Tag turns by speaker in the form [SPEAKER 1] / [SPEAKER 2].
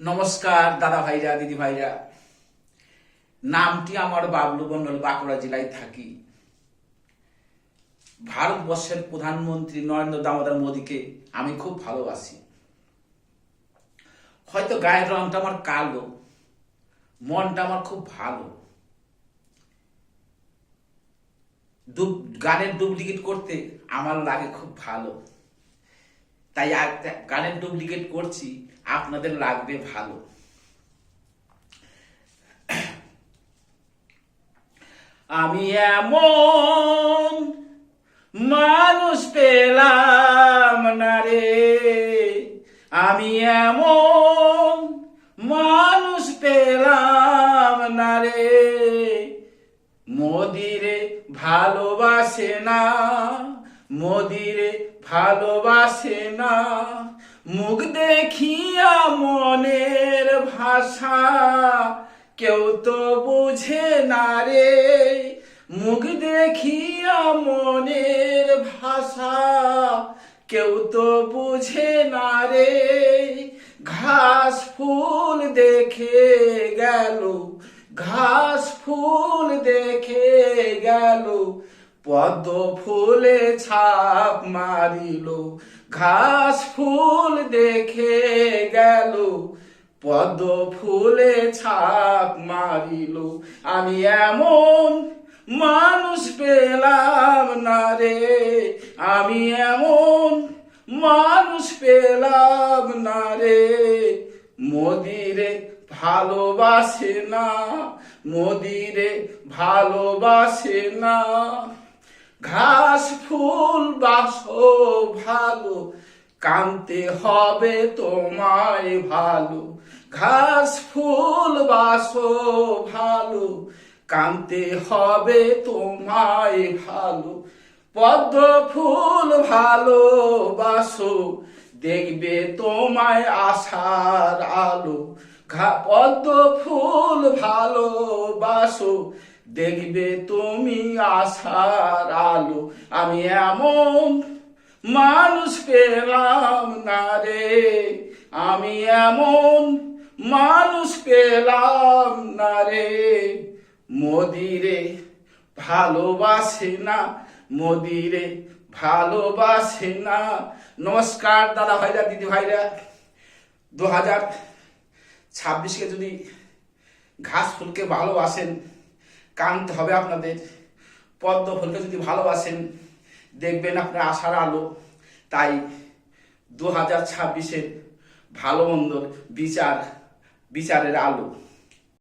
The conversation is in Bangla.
[SPEAKER 1] নমস্কার, দাদা ভাইরা, দিদি ভাইরা। নামটি আমার বাবলু মন্ডল বাঁকুড়া জেলায় থাকি। ভারতবর্ষের প্রধানমন্ত্রী নরেন্দ্র দামোদর মোদীকে আমি খুব ভালোবাসি। হয়তো গায়ের রংটা আমার কালো, মনটা আমার খুব ভালো। গানের ডুপ্লিকেট করতে আমার লাগে খুব ভালো। তাই গানের ডুপ্লিকেট করছি, আপনাদের লাগবে ভালো। আমি এমন মানুষ পেলাম না রে। আমি এমন মানুষ পেলাম না রে। মোদিরে ভালোবাসে না। মোদিরে ভালোবাসে না, মুখ দেখিয়া মনের ভাষা। কেউ তো বুঝে না রে, মুখ দেখিয়া মনের ভাষা। কেউ তো বুঝে না রে পদ্ম ফুলে ছাপ মারিল, ঘাস ফুল দেখে গেল। পদ্ম ফুলে ছাপ মারিল, আমি এমন মানুষ পেলাম না রে। আমি এমন মানুষ পেলাম না রে। মোদিরে ভালোবাসে না, মোদিরে ভালোবাসে না। ঘাস, ফুল বাসো ভালো, কানতে হবে তোমায় ভালো। ঘাস, ফুল বাসো ভালো, কানতে হবে তোমায় ভালো। পদ্ম ফুল ভালো বাসো দেখবে তোমায় আশার আলো। পদ্ম ফুল ভালো বাসো দেখবে তুমি আশার আলো। আমি এমন মানুষ পেলাম না রে। আমি এমন মানুষ পেলাম না রে। মোদিরে ভালোবাসে না, মোদিরে ভালোবাসে না। নমস্কার দাদা ভাইরা, দিদি ভাইরা। দু হাজার ছাব্বিশকে যদি ঘাস ফুলকে ভালোবাসেন কানতে হবে আপনাদের। পদ্ম ফুলকে যদি ভালোবাসেন, দেখবেন আপনার আশার আলো। তাই দু হাজার ছাব্বিশের ভালো মন্দর বিচার, বিচারের আলো।